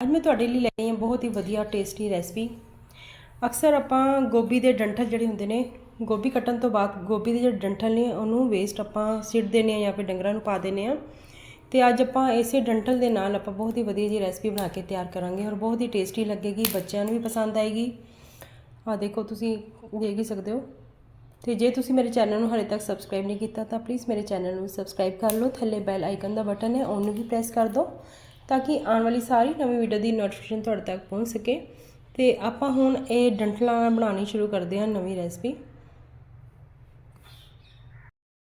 ਅੱਜ ਮੈਂ ਤੁਹਾਡੇ ਲਈ ਲੈ ਆਈ ਹਾਂ ਬਹੁਤ ਹੀ ਵਧੀਆ ਟੇਸਟੀ ਰੈਸਪੀ ਅਕਸਰ ਆਪਾਂ ਗੋਭੀ ਦੇ ਡੰਠਲ ਜਿਹੜੇ ਹੁੰਦੇ ਨੇ, ਗੋਭੀ ਕੱਟਣ ਤੋਂ ਬਾਅਦ ਗੋਭੀ ਦੇ ਜਿਹੜੇ ਡੰਠਲ ਨੇ, ਉਹਨੂੰ ਵੇਸਟ ਆਪਾਂ ਸਿੱਟ ਦਿੰਦੇ ਆ ਜਾਂ ਫਿਰ ਡੰਗਰਾਂ ਨੂੰ ਪਾ ਦਿੰਦੇ ਆ ਤੇ ਅੱਜ ਆਪਾਂ ਇਸੇ ਡੰਠਲ ਦੇ ਨਾਲ ਆਪਾਂ ਬਹੁਤ ਹੀ ਵਧੀਆ ਜੀ ਰੈਸਪੀ ਬਣਾ ਕੇ ਤਿਆਰ ਕਰਾਂਗੇ ਔਰ ਬਹੁਤ ਹੀ ਟੇਸਟੀ ਲੱਗੇਗੀ, ਬੱਚਿਆਂ ਨੂੰ ਵੀ ਪਸੰਦ ਆਏਗੀ। ਆ ਦੇਖੋ ਤੁਸੀਂ ਦੇਖ ਹੀ ਸਕਦੇ ਹੋ। ਤੇ ਜੇ ਤੁਸੀਂ ਮੇਰੇ ਚੈਨਲ ਨੂੰ ਹਾਲੇ ਤੱਕ ਸਬਸਕ੍ਰਾਈਬ ਨਹੀਂ ਕੀਤਾ ਤਾਂ ਪਲੀਜ਼ ਮੇਰੇ ਚੈਨਲ ਨੂੰ ਸਬਸਕ੍ਰਾਈਬ ਕਰ ਲਓ, ਥੱਲੇ ਬੈਲ ਆਈਕਨ ਦਾ ਬਟਨ ਹੈ, ਉਹਨੂੰ ਵੀ ਪ੍ਰੈਸ ਕਰ ਦਿਓ। ਤਾਂ ਕਿ ਆਉਣ ਵਾਲੀ ਸਾਰੀ ਨਵੀਂ ਵੀਡੀਓ ਦੀ ਨੋਟੀਫਿਕੇਸ਼ਨ ਤੁਹਾਡੇ ਤੱਕ ਪਹੁੰਚ ਸਕੇ। ਤੇ ਆਪਾਂ ਹੁਣ ਇਹ ਡੰਟਲਾਂ ਬਣਾਉਣੀ ਸ਼ੁਰੂ ਕਰਦੇ ਹਾਂ ਨਵੀਂ ਰੈਸਪੀ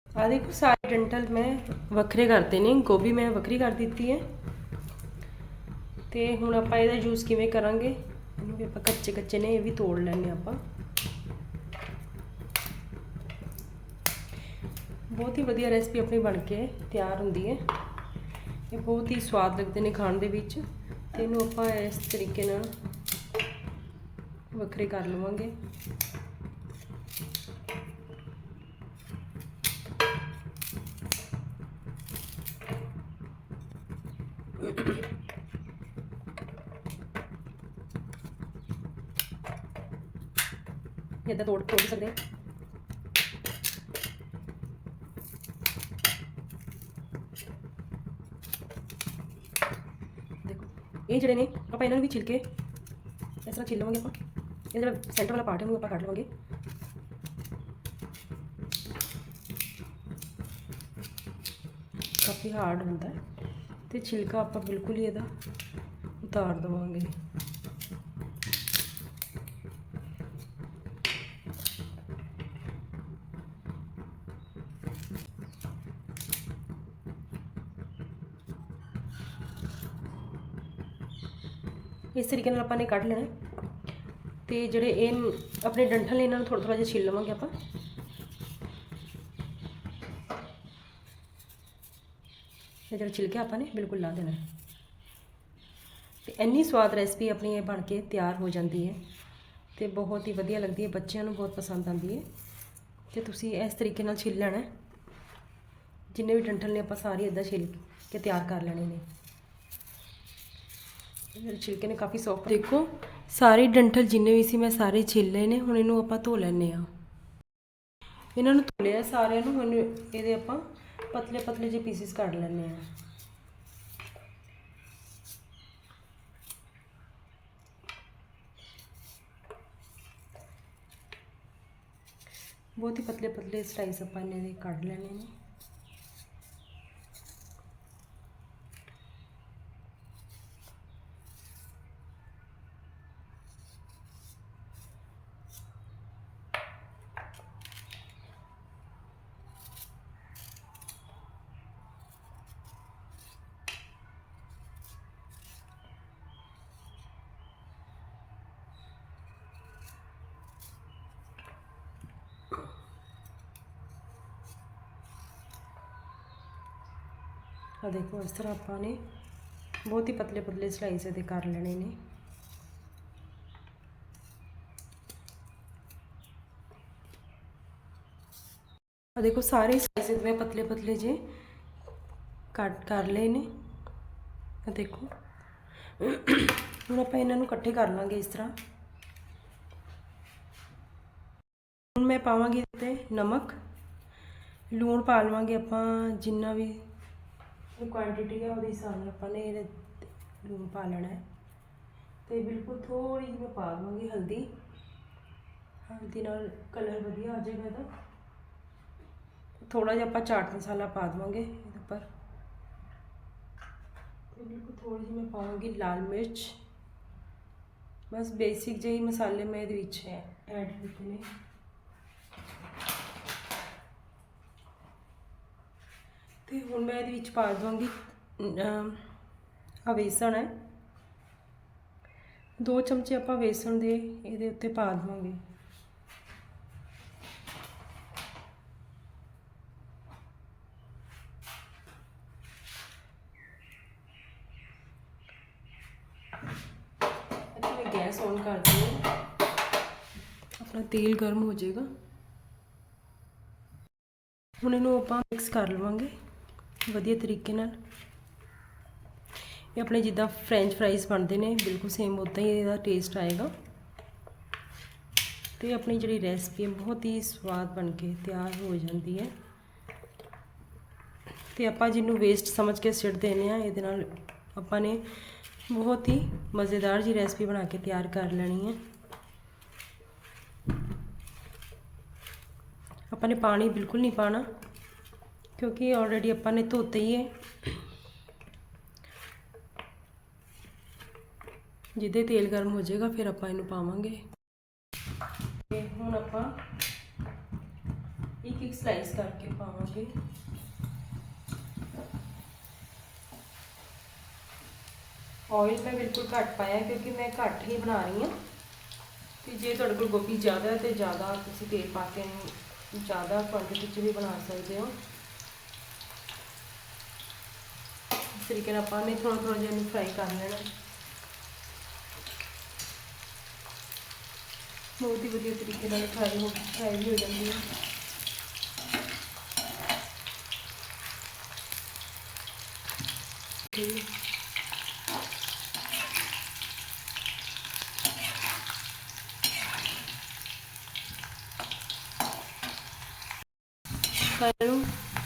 ਆ ਦੇਖੋ, ਸਾਰੇ ਡੰਟਲ ਮੈਂ ਵੱਖਰੇ ਕਰਤੇ ਨੇ, ਗੋਭੀ ਮੈਂ ਵੱਖਰੀ ਕਰ ਦਿੱਤੀ ਹੈ। ਤੇ ਹੁਣ ਆਪਾਂ ਇਹਦਾ ਯੂਜ਼ ਕਿਵੇਂ ਕਰਾਂਗੇ? ਇਹਨੂੰ ਵੀ ਆਪਾਂ ਕੱਚੇ ਕੱਚੇ ਨੇ, ਇਹ ਵੀ ਤੋੜ ਲੈਣੇ ਆਪਾਂ। ਬਹੁਤ ਹੀ ਵਧੀਆ ਰੈਸਪੀ ਆਪਣੀ ਬਣ ਕੇ ਤਿਆਰ ਹੁੰਦੀ ਹੈ। ਇਹ ਬਹੁਤ ਹੀ ਸਵਾਦ ਲੱਗਦੇ ਨੇ ਖਾਣ ਦੇ ਵਿੱਚ ਤੇ ਇਹਨੂੰ ਆਪਾਂ ਇਸ ਤਰੀਕੇ ਨਾਲ ਵੱਖਰੇ ਕਰ ਲਵਾਂਗੇ। ਇਹਦਾ ਤੋੜ ਤੋੜ ਸਕਦੇ ਹਾਂ ਦੇਖੋ ਇਹ ਜਿਹੜੇ ਨੇ, ਆਪਾਂ ਇਹਨਾਂ ਨੂੰ ਵੀ ਛਿਲਕੇ ਇਸ ਤਰ੍ਹਾਂ ਛਿੱਲ ਲਵਾਂਗੇ ਆਪਾਂ। ਇਹ ਜਿਹੜਾ ਸੈਂਟਰ ਵਾਲਾ ਪਾਰਟ ਹੈ, ਉਹਨੂੰ ਆਪਾਂ ਕੱਢ ਲਵਾਂਗੇ। ਕਾਫੀ ਹਾਰਡ ਹੁੰਦਾ ਹੈ। ਤੇ ਛਿਲਕਾ ਆਪਾਂ ਬਿਲਕੁਲ ਹੀ ਇਹਦਾ ਉਤਾਰ ਦਵਾਂਗੇ। ਇਸ ਤਰੀਕੇ ਨਾਲ ਆਪਾਂ ਨੇ ਕੱਢ ਲੈਣਾ ਹੈ। ਤੇ ਜਿਹੜੇ ਇਹ ਆਪਣੇ ਡੰਠਲ ਨੇ, ਇਹਨਾਂ ਨੂੰ ਥੋੜਾ ਥੋੜਾ ਜਿਹਾ ਛਿੱਲ ਲਵਾਂਗੇ ਆਪਾਂ। ਇਹ ਜਿਹੜਾ ਛਿਲਕੇ ਆਪਾਂ ਨੇ, ਬਿਲਕੁਲ ਲਾ ਦੇਣਾ ਹੈ। ਤੇ ਇੰਨੀ ਸਵਾਦ ਰੈਸਪੀ ਆਪਣੀ ਇਹ ਬਣ ਕੇ ਤਿਆਰ ਹੋ ਜਾਂਦੀ ਹੈ। ਤੇ ਬਹੁਤ ਹੀ ਵਧੀਆ ਲੱਗਦੀ ਹੈ, ਬੱਚਿਆਂ ਨੂੰ ਬਹੁਤ ਪਸੰਦ ਆਉਂਦੀ ਹੈ। ਤੇ ਤੁਸੀਂ ਇਸ ਤਰੀਕੇ ਨਾਲ ਛਿੱਲ ਲੈਣਾ ਜਿੰਨੇ ਵੀ ਡੰਠਲ ਨੇ ਆਪਾਂ ਸਾਰੇ ਇਦਾਂ ਛਿੱਲ ਕੇ ਤਿਆਰ ਕਰ ਲੈਣੇ ਨੇ। ਮੇਰੇ ਛਿਲਕੇ ਨੇ ਕਾਫੀ ਸੌਫਟ ਦੇਖੋ, ਸਾਰੇ ਡੰਠਲ ਜਿੰਨੇ ਵੀ ਸੀ, ਮੈਂ ਸਾਰੇ ਛਿੱਲ ਲਏ ਨੇ, ਹੁਣ ਇਹਨੂੰ ਆਪਾਂ ਧੋ ਲੈਣੇ ਆ ਇਹਨਾਂ ਨੂੰ ਧੋ ਲਿਆ, ਸਾਰਿਆਂ ਨੂੰ, ਹੁਣ ਇਹਦੇ ਆਪਾਂ ਪਤਲੇ ਪਤਲੇ ਜਿਹੇ ਪੀਸਿਸ ਕੱਢ ਲੈਣੇ ਆ ਬਹੁਤ ਹੀ ਪਤਲੇ ਪਤਲੇ ਸਲਾਈਸ ਆਪਾਂ ਇਹਨਾਂ ਦੇ ਕੱਢ ਲੈਣੇ ਨੇ ਆ ਦੇਖੋ, ਇਸ ਤਰ੍ਹਾਂ ਆਪਾਂ ਨੇ ਬਹੁਤ ਹੀ ਪਤਲੇ ਪਤਲੇ ਸਲਾਈਸ ਇਹਦੇ ਕਰ ਲੈਣੇ ਨੇ। ਆ ਦੇਖੋ, ਸਾਰੇ ਸਲਾਈਸ ਮੈਂ ਪਤਲੇ ਪਤਲੇ ਜੇ ਕੱਟ ਕਰ ਲਏ ਨੇ। ਆ ਦੇਖੋ, ਹੁਣ ਆਪਾਂ ਇਹਨਾਂ ਨੂੰ ਇਕੱਠੇ ਕਰ ਲਾਂਗੇ ਇਸ ਤਰ੍ਹਾਂ। ਹੁਣ ਮੈਂ ਪਾਵਾਂਗੀ ਤੇ ਨਮਕ। ਲੂਣ ਪਾ ਲਵਾਂਗੇ ਆਪਾਂ ਜਿੰਨਾ ਵੀ ਇਹ ਕੁਆਂਟੀਟੀ ਹੈ ਉਹਦੇ ਹਿਸਾਬ ਨਾਲ ਆਪਾਂ ਨੇ ਇਹਦੇ ਤੇ ਲੂਣ ਪਾ ਲੈਣਾ ਹੈ। ਤੇ ਬਿਲਕੁਲ ਥੋੜੀ ਜਿਹੀ ਮੈਂ ਪਾ ਦਵਾਂਗੀ ਹਲਦੀ। ਹਲਦੀ ਨਾਲ ਕਲਰ ਵਧੀਆ ਆ ਜਾਏਗਾ ਇਹਦਾ। ਥੋੜਾ ਜਿਹਾ ਆਪਾਂ ਚਾਟ ਮਸਾਲਾ ਪਾ ਦਵਾਂਗੇ ਇਹਦੇ ਉੱਪਰ। ਤੇ ਬਿਲਕੁਲ ਥੋੜੀ ਜਿਹੀ ਮੈਂ ਪਾਵਾਂਗੀ ਲਾਲ ਮਿਰਚ। ਬਸ ਬੇਸਿਕ ਜਿਹੇ ਮਸਾਲੇ ਮੈਂ ਇਹਦੇ ਵਿੱਚ ਐਡ ਕੀਤੇ ਨੇ। ਤੇ ਹੁਣ ਮੈਂ ਇਹਦੇ ਵਿੱਚ ਪਾ ਦਵਾਂਗੀ ਆ ਵੇਸਣ ਹੈ। ਦੋ ਚਮਚੇ ਆਪਾਂ ਵੇਸਣ ਦੇ ਇਹਦੇ ਉੱਤੇ ਪਾ ਦਵਾਂਗੇ। ਅੱਛਾ, ਮੈਂ ਗੈਸ ਔਨ ਕਰ ਦਿੰਦੀ ਹਾਂ। ਆਪਣਾ ਤੇਲ ਗਰਮ ਹੋ ਜਾਏਗਾ। ਹੁਣ ਇਹਨੂੰ ਆਪਾਂ ਮਿਕਸ ਕਰ ਲਵਾਂਗੇ। ਵਧੀਆ ਤਰੀਕੇ ਨਾਲ। ਇਹ ਆਪਣੇ ਜਿੱਦਾਂ ਫ੍ਰੈਂਚ ਫਰਾਈਜ਼ ਬਣਦੇ ਨੇ, ਬਿਲਕੁਲ ਸੇਮ ਉਦਾਂ ਹੀ ਇਹਦਾ ਟੇਸਟ ਆਏਗਾ। ਤੇ ਆਪਣੀ ਜਿਹੜੀ ਰੈਸਪੀ ਹੈ, ਬਹੁਤ ਹੀ ਸਵਾਦ ਬਣ ਕੇ ਤਿਆਰ ਹੋ ਜਾਂਦੀ ਹੈ। ਤੇ ਆਪਾਂ ਜਿਹਨੂੰ ਵੇਸਟ ਸਮਝ ਕੇ ਸਿੱਟ ਦੇਨੇ ਆ ਇਹਦੇ ਨਾਲ ਆਪਾਂ ਨੇ ਬਹੁਤ ਹੀ ਮਜ਼ੇਦਾਰ ਜੀ ਰੈਸਪੀ ਬਣਾ ਕੇ ਤਿਆਰ ਕਰ ਲੈਣੀ ਹੈ। ਆਪਾਂ ਨੇ ਪਾਣੀ ਬਿਲਕੁਲ ਨਹੀਂ ਪਾਣਾ ਕਿਉਂਕਿ ਆਲਰੇਡੀ ਆਪਾਂ ਨੇ ਧੋਤੇ ਹੀ ਹੈ। ਜਿਹਦੇ ਤੇਲ ਗਰਮ ਹੋ ਜਾਏਗਾ, ਫਿਰ ਆਪਾਂ ਇਹਨੂੰ ਪਾਵਾਂਗੇ। ਤੇ ਹੁਣ ਆਪਾਂ ਇੱਕ ਇੱਕ ਸਲਾਈਸ ਕਰਕੇ ਪਾਵਾਂਗੇ। ਆਇਲ ਮੈਂ ਬਿਲਕੁਲ ਘੱਟ ਪਾਇਆ ਕਿਉਂਕਿ ਮੈਂ ਘੱਟ ਹੀ ਬਣਾ ਰਹੀ ਹਾਂ। ਤੇ ਜੇ ਤੁਹਾਡੇ ਕੋਲ ਗੋਭੀ ਜ਼ਿਆਦਾ ਹੈ ਤੇ ਜ਼ਿਆਦਾ ਤੁਸੀਂ ਤੇਲ ਪਾ ਕੇ ਜ਼ਿਆਦਾ ਕੁਆਂਟੀਟੀ 'ਚ ਵੀ ਬਣਾ ਸਕਦੇ ਹੋ ਇਸ ਤਰੀਕੇ ਨਾਲ ਆਪਾਂ ਨੇ ਥੋੜਾ ਥੋੜਾ ਜਿਹਾ ਇਹਨੂੰ ਫਰਾਈ ਕਰ ਲੈਣਾ। ਬਹੁਤ ਹੀ ਵਧੀਆ ਤਰੀਕੇ ਨਾਲ ਫਰਾਈ ਹੋ ਫਰਾਈ ਵੀ ਹੋ ਜਾਂਦੀ ਹੈ।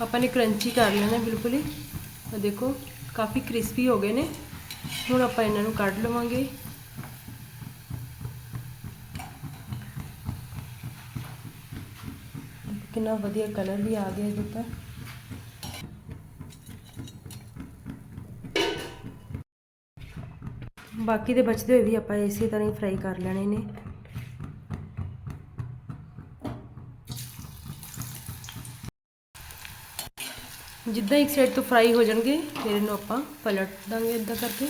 ਆਪਾਂ ਨੇ ਕਰੰਚੀ ਕਰ ਲੈਣਾ ਬਿਲਕੁਲ ਹੀ। ਦੇਖੋ। ਕਾਫੀ ਕ੍ਰਿਸਪੀ ਹੋ ਗਏ ਨੇ। ਹੁਣ ਆਪਾਂ ਇਹਨਾਂ ਨੂੰ ਕੱਢ ਲਵਾਂਗੇ। ਕਿੰਨਾ ਵਧੀਆ ਕਲਰ ਵੀ ਆ ਗਿਆ ਇਹਦੇ ਉੱਪਰ। ਬਾਕੀ ਦੇ ਬਚਦੇ ਹੋਏ ਵੀ ਆਪਾਂ ਇਸੇ ਤਰ੍ਹਾਂ ਹੀ ਫਰਾਈ ਕਰ ਲੈਣੇ ਨੇ। ਜਿੱਦਾਂ ਇੱਕ ਸਾਈਡ ਤੋਂ ਫਰਾਈ ਹੋ ਜਾਣਗੇ, ਫਿਰ ਇਹਨੂੰ ਆਪਾਂ ਪਲਟ ਦਾਂਗੇ ਇਦਾਂ ਕਰਕੇ।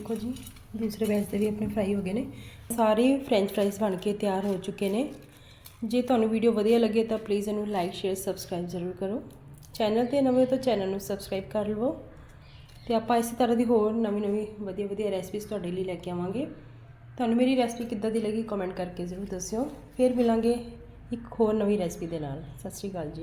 ਦੇਖੋ ਜੀ, ਦੂਸਰੇ ਬੈਚ ਦੇ ਵੀ ਆਪਣੇ ਫਰਾਈ ਹੋ ਗਏ ਨੇ। ਸਾਰੇ ਫ੍ਰੈਂਚ ਫਰਾਈਜ਼ ਬਣ ਕੇ ਤਿਆਰ ਹੋ ਚੁੱਕੇ ਨੇ। ਜੇ ਤੁਹਾਨੂੰ ਵੀਡੀਓ ਵਧੀਆ ਲੱਗੇ ਤਾਂ ਪਲੀਜ਼ ਇਹਨੂੰ ਲਾਈਕ ਸ਼ੇਅਰ ਸਬਸਕ੍ਰਾਈਬ ਜ਼ਰੂਰ ਕਰੋ। ਚੈਨਲ ਤੇ ਨਵੇਂ ਹੋ ਤਾਂ ਚੈਨਲ ਨੂੰ ਸਬਸਕ੍ਰਾਈਬ ਕਰ ਲਵੋ। ਤੇ ਆਪਾਂ ਇਸੇ ਤਰ੍ਹਾਂ ਦੀ ਹੋਰ ਨਵੀਂ ਨਵੀਂ ਵਧੀਆ ਵਧੀਆ ਰੈਸਪੀਜ਼ ਤੁਹਾਡੇ ਲਈ ਲੈ ਕੇ ਆਵਾਂਗੇ। ਤੁਹਾਨੂੰ ਮੇਰੀ ਰੈਸਪੀ ਕਿੱਦਾਂ ਦੀ ਲੱਗੀ ਕਮੈਂਟ ਕਰਕੇ ਜ਼ਰੂਰ ਦੱਸਿਓ। ਫਿਰ ਮਿਲਾਂਗੇ ਇੱਕ ਹੋਰ ਨਵੀਂ ਰੈਸਪੀ ਦੇ ਨਾਲ। ਸਤਿ ਸ਼੍ਰੀ ਅਕਾਲ ਜੀ।